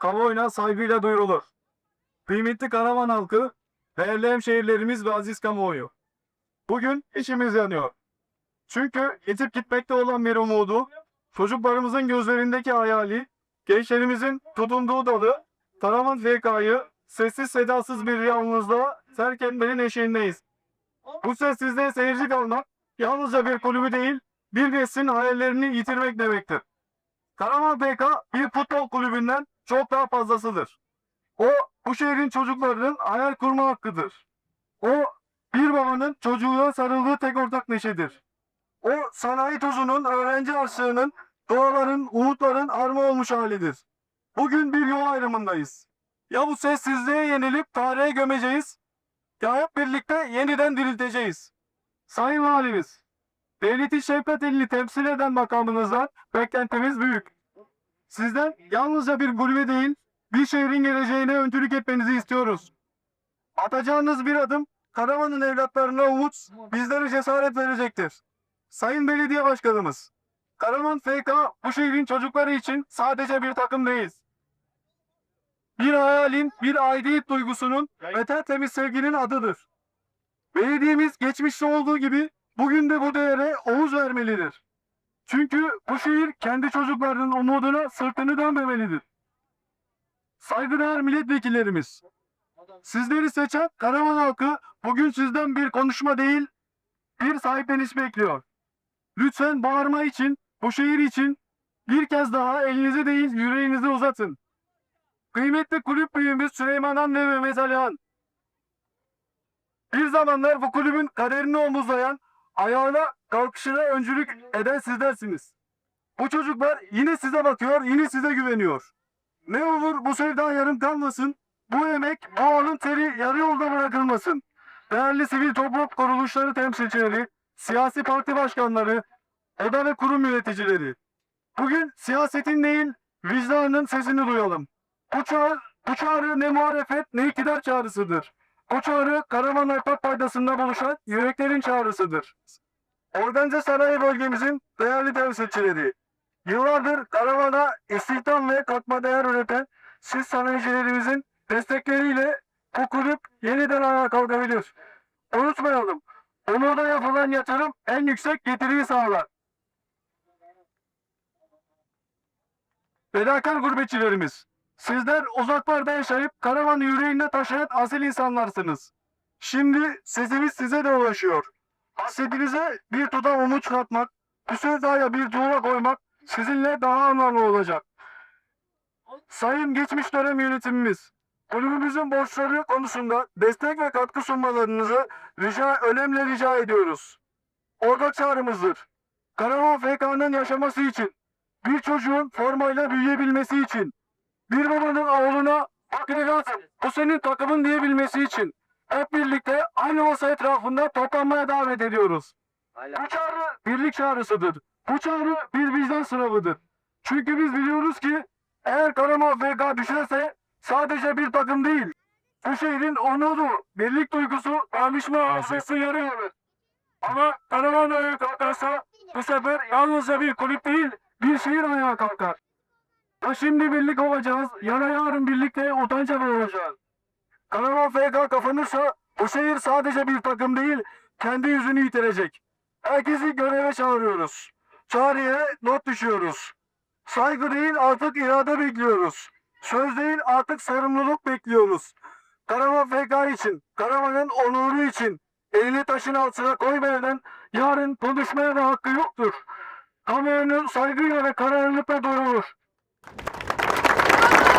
kamuoyuna saygıyla duyurulur. Kıymetli karavan halkı, değerli hemşehrilerimiz ve aziz kamuoyu. Bugün içimiz yanıyor. Çünkü yetip gitmekte olan bir umudu, çocuklarımızın gözlerindeki hayali, gençlerimizin tutunduğu dalı, Karaman FK'yı sessiz sedasız bir yalnızlığa terk etmenin eşiğindeyiz. Bu sessizliğe seyirci kalmak, yalnızca bir kulübü değil, bir neslin hayallerini yitirmek demektir. Karaman PK bir futbol kulübünden çok daha fazlasıdır. O, bu şehrin çocuklarının hayal kurma hakkıdır. O, bir babanın çocuğuna sarıldığı tek ortak neşedir. O, sanayi tozunun, öğrenci harçlığının, doğaların, umutların arma olmuş halidir. Bugün bir yol ayrımındayız. Ya bu sessizliğe yenilip tarihe gömeceğiz, ya hep birlikte yeniden dirilteceğiz. Sayın Valimiz, devleti şefkat elini temsil eden makamınızdan beklentimiz büyük. Sizden yalnızca bir kulübe değil, bir şehrin geleceğine öncülük etmenizi istiyoruz. Atacağınız bir adım, Karaman'ın evlatlarına umut, bizlere cesaret verecektir. Sayın Belediye Başkanımız, Karaman FK bu şehrin çocukları için sadece bir takım değil. Bir hayalin, bir aidiyet duygusunun ve tertemiz sevginin adıdır. Belediyemiz geçmişte olduğu gibi bugün de bu değere omuz vermelidir. Çünkü bu şehir kendi çocuklarının umuduna sırtını dönmemelidir. Saygıdeğer milletvekillerimiz, sizleri seçen Karaman halkı bugün sizden bir konuşma değil, bir sahipleniş bekliyor. Lütfen bağırma için, bu şehir için bir kez daha elinizi değil yüreğinizi uzatın. Kıymetli kulüp büyüğümüz Süleyman Han ve Mehmet. Bir zamanlar bu kulübün kaderini omuzlayan, ayağına kalkışına öncülük eden sizlersiniz. Bu çocuklar yine size bakıyor, yine size güveniyor. Ne olur bu sevda yarım kalmasın, bu emek, bu alın teri yarı yolda bırakılmasın. Değerli sivil toplum kuruluşları temsilcileri, siyasi parti başkanları, oda ve kurum yöneticileri. Bugün siyasetin değil, vicdanın sesini duyalım. Bu çağrı, bu çağrı ne muhalefet ne iktidar çağrısıdır. Bu çağrı Karaman Ortak Paydası'nda buluşan yüreklerin çağrısıdır. Organize sanayi bölgemizin değerli temsilcileri, yıllardır Karaman'a istihdam ve katma değer üreten siz sanayicilerimizin destekleriyle bu kulüp yeniden ayağa kalkabilir. Unutmayalım, umuda yapılan yatırım en yüksek getiriyi sağlar. Fedakar gurbetçilerimiz, sizler uzaklarda yaşayıp karavanı yüreğinde taşıyan asil insanlarsınız. Şimdi sesimiz size de ulaşıyor. Hasretinize bir tutam umut katmak, bu sevdaya bir tuğla koymak sizinle daha anlamlı olacak. Sayın geçmiş dönem yönetimimiz, kulübümüzün borçları konusunda destek ve katkı sunmalarınızı rica, önemli rica ediyoruz. Ortak çağrımızdır. Karavan FK'nın yaşaması için, bir çocuğun formayla büyüyebilmesi için, bir babanın oğluna evlat bu senin takımın diyebilmesi için hep birlikte aynı masa etrafında toplanmaya davet ediyoruz. Bu çağrı birlik çağrısıdır. Bu çağrı bir vicdan sınavıdır. Çünkü biz biliyoruz ki eğer Karaman FK düşerse sadece bir takım değil, bu şehrin onuru, birlik duygusu, dayanışma arzusu yarı alır. Ama Karaman ayağa kalkarsa bu sefer yalnızca bir kulüp değil, bir şehir ayağa kalkar. Ya şimdi birlik olacağız, yana yarın birlikte utanca olacağız. Karaman FK kapanırsa bu şehir sadece bir takım değil, kendi yüzünü yitirecek. Herkesi göreve çağırıyoruz. Çağrıya not düşüyoruz. Saygı değil artık irade bekliyoruz. Söz değil artık sorumluluk bekliyoruz. Karaman FK için, Karaman'ın onuru için elini taşın altına koymayanın yarın konuşmaya da hakkı yoktur. Kamuoyunun saygıyla ve kararlılıkla duyurur. Thank you.